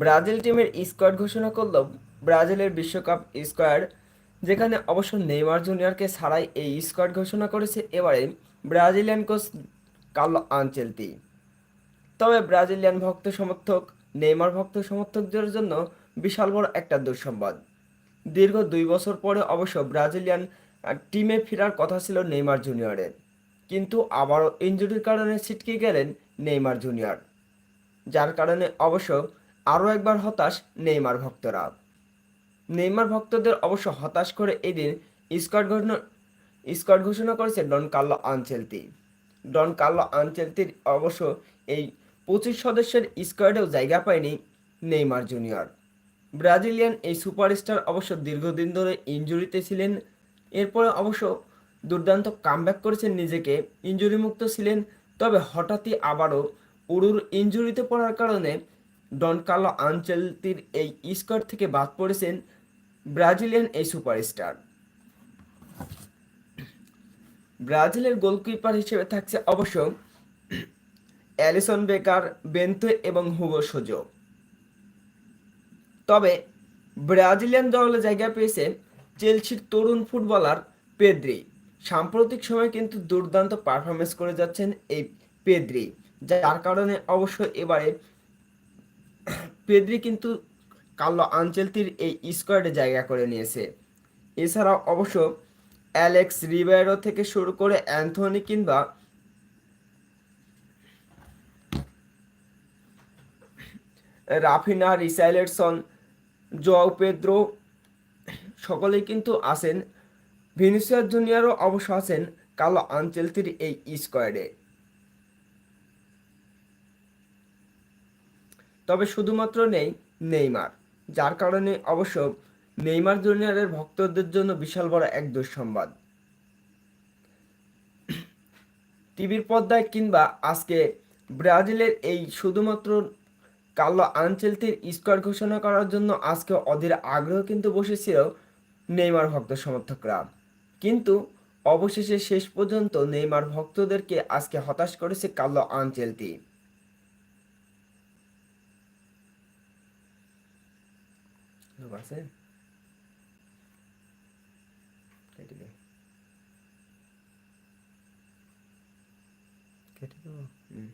Brazil টিমের squad ঘোষণা করল ব্রাজিলের বিশ্বকাপ স্কোয়াড, যেখানে অবশ্য নেইমার জুনিয়রকে ছাড়াই এই স্কোয়াড ঘোষণা করেছে এবারে ব্রাজিলিয়ান কোচ কার্লো আনচেলতি তবে ব্রাজিলিয়ান ভক্ত সমর্থক, নেইমার ভক্ত সমর্থকদের জন্য বিশাল বড় একটা দুঃসংবাদ। দীর্ঘ দুই বছর পরে অবশ্য ব্রাজিলিয়ান টিমে ফেরার কথা ছিল নেইমার জুনিয়রের। কিন্তু আবারও ইঞ্জুরির কারণে ছিটকে গেলেন নেইমার জুনিয়র, যার কারণে অবশ্য আরও একবার হতাশ নেইমার ভক্তরা। নেইমার ভক্তদের অবশ্য হতাশ করে এদিন স্কোয়াড ঘোষণা স্কোয়াড ঘোষণা করেছে Don Carlo Ancelotti Don Carlo আনচেলতির অবশ্য এই পঁচিশ সদস্যের স্কোয়াডেও জায়গা পায়নি নেইমার জুনিয়র। ব্রাজিলিয়ান এই সুপারস্টার অবশ্য দীর্ঘদিন ধরে ইনজুরিতে ছিলেন, এরপরে অবশ্য দুর্দান্ত কামব্যাক করেছেন নিজেকে ইনজুরি মুক্ত ছিলেন, তবে হঠাৎই আবারও উরুর ইনজুরিতে পড়ার কারণে ডন কার্লো আনচেলতির এই স্কোয়াড থেকে বাদ পড়েছেন ব্রাজিলিয়ান এই সুপারস্টার। ব্রাজিলের গোলকিপার হিসেবে থাকছে অবশ্য অ্যালিসন বেকার, বেন্তো এবং হুগো সোজো। তবে ব্রাজিলিয়ান দলে জায়গা পেয়েছে চেলসির তরুণ ফুটবলার পেদ্রি। সাম্প্রতিক সময়ে কিন্তু দুর্দান্ত পারফরমেন্স করে যাচ্ছেন এই পেদ্রি, যার কারণে অবশ্য এবারে পেদ্রি কিন্তু কার্লো আনচেলতির এই স্কোয়াডে জায়গা করে নিয়েছে। এছাড়াও অবশ্য অ্যালেক্স রিবেরো থেকে শুরু করে অ্যান্থনি কিংবা রাফিনা রিসাইলেরসন জোয়াও পেদ্রো সকলেই কিন্তু আছেন। ভিনিসিয়াস জুনিয়রও অবশ্য আছেন কালো আনচেলতির এই স্কোয়াডে। তবে শুধুমাত্র নেই, নেইমার, যার কারণে অবশ্য নেইমার জুনিয়রের ভক্তদের জন্য বিশাল বড় এক দুঃসংবাদ। টিভির পর্দায় কিংবা আজকে ব্রাজিলের এই শুধুমাত্র কার্লো আনচেলতির স্কোয়াড ঘোষণা করার জন্য আজকে অধীর আগ্রহ কিন্তু বসেছিল নেইমার ভক্ত সমর্থকরা। কিন্তু অবশেষে শেষ পর্যন্ত নেইমার ভক্তদেরকে আজকে হতাশ করেছে কার্লো আনচেলতি। লোক আছে কেটে দে কেটে দেবো হুম